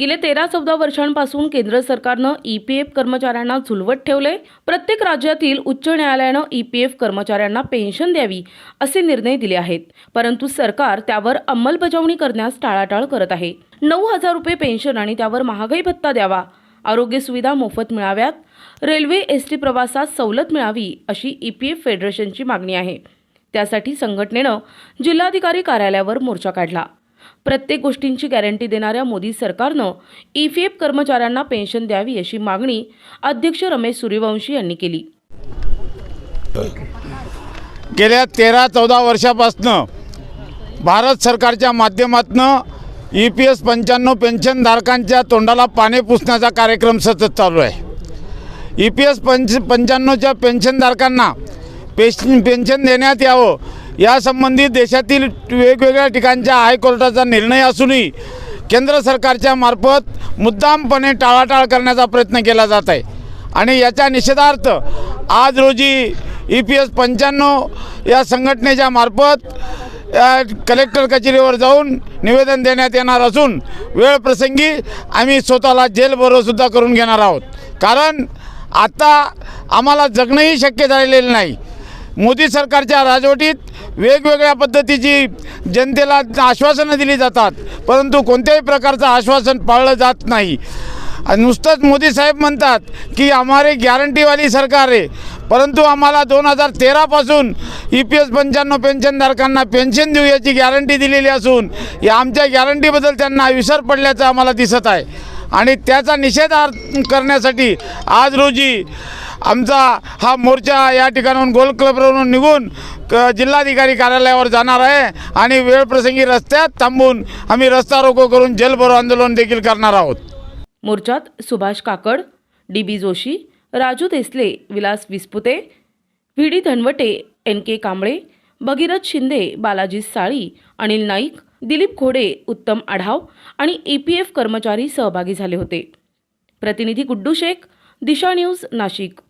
गेले तेरा चौदा वर्षांपासून केंद्र सरकारनं ई पी एफ कर्मचाऱ्यांना झुलवत ठेवले. प्रत्येक राज्यातील उच्च न्यायालयानं ई पी एफ कर्मचाऱ्यांना पेन्शन द्यावी असे निर्णय दिले आहेत. परंतु सरकार त्यावर अंमलबजावणी करण्यास टाळाटाळ करत आहे. नऊ हजार रुपये पेन्शन आणि त्यावर महागाई भत्ता द्यावा. आरोग्य सुविधा मोफत मिळाव्यात. रेल्वे एस टी प्रवासात सवलत मिळावी अशी ई पी एफ फेडरेशनची मागणी आहे. त्यासाठी संघटनेनं जिल्हाधिकारी कार्यालयावर मोर्चा काढला. प्रत्येक गोष्टींची गॅरंटी देणाऱ्या मोदी सरकारनं ई पी एफ कर्मचाऱ्यांना पेन्शन द्यावी अशी मागणी अध्यक्ष रमेश सूर्यवंशी यांनी केली. गेल्या तेरा चौदा वर्षापासनं भारत सरकारच्या माध्यमातनं ई पी एस पंच्याण्णव पेन्शनधारकांच्या तोंडाला पाणी पुसण्याचा कार्यक्रम सतत चालू आहे. ई पी एस पंच पंच्याण्णवच्या पेन्शनधारकांना पेश पेन्शन देण्यात यावं यासंबंधी देशातील वेगवेगळ्या ठिकाणच्या हायकोर्टाचा निर्णय असूनही केंद्र सरकारच्या मार्फत मुद्दामपणे टाळाटाळ करण्याचा प्रयत्न केला जात आहे. आणि याच्या निषेधार्थ आज रोजी ई पी एस पंच्याण्णव या संघटनेच्या मार्फत या कलेक्टर कचेरीवर जाऊन निवेदन देण्यात येणार असून वेळ प्रसंगी आम्ही स्वतःला जेलबरोबरसुद्धा करून घेणार आहोत. कारण आता आम्हाला जगणंही शक्य झालेलं नाही. मोदी सरकारच्या राजवटीत वेगवेगळ्या पद्धतीची जनतेला आश्वासनं दिली जातात परंतु कोणत्याही प्रकारचं आश्वासन पाळलं जात नाही. नुसतंच मोदी साहेब म्हणतात की हमारे गॅरंटीवाली सरकार आहे परंतु आम्हाला दोन हजार तेरापासून ई पी एस पंच्याण्णव पेन्शनधारकांना पेन्शन देऊ याची गॅरंटी दिलेली असून या आमच्या गॅरंटीबद्दल त्यांना विसर पडल्याचं आम्हाला दिसत आहे. आणि त्याचा निषेध करण्यासाठी आज रोजी आमचा हा मोर्चा या ठिकाणाहून गोल क्लबवरून निघून क जिल्हाधिकारी कार्यालयावर जाणार आहे आणि वेळप्रसंगी रस्त्यात थांबून आम्ही रस्ता रोको करून जलभरो आंदोलन देखील करणार आहोत. मोर्चात Subhash Kakad D B Joshi Raju Desale Vilas Vispute V D Dhanwate N K Kamble Bhagirath Shinde Balaji Sali Anil Naik Dilip Khode Uttam Adhav आणि ई पी एफ कर्मचारी सहभागी झाले होते. प्रतिनिधी गुड्डू शेख दिशा न्यूज नाशिक.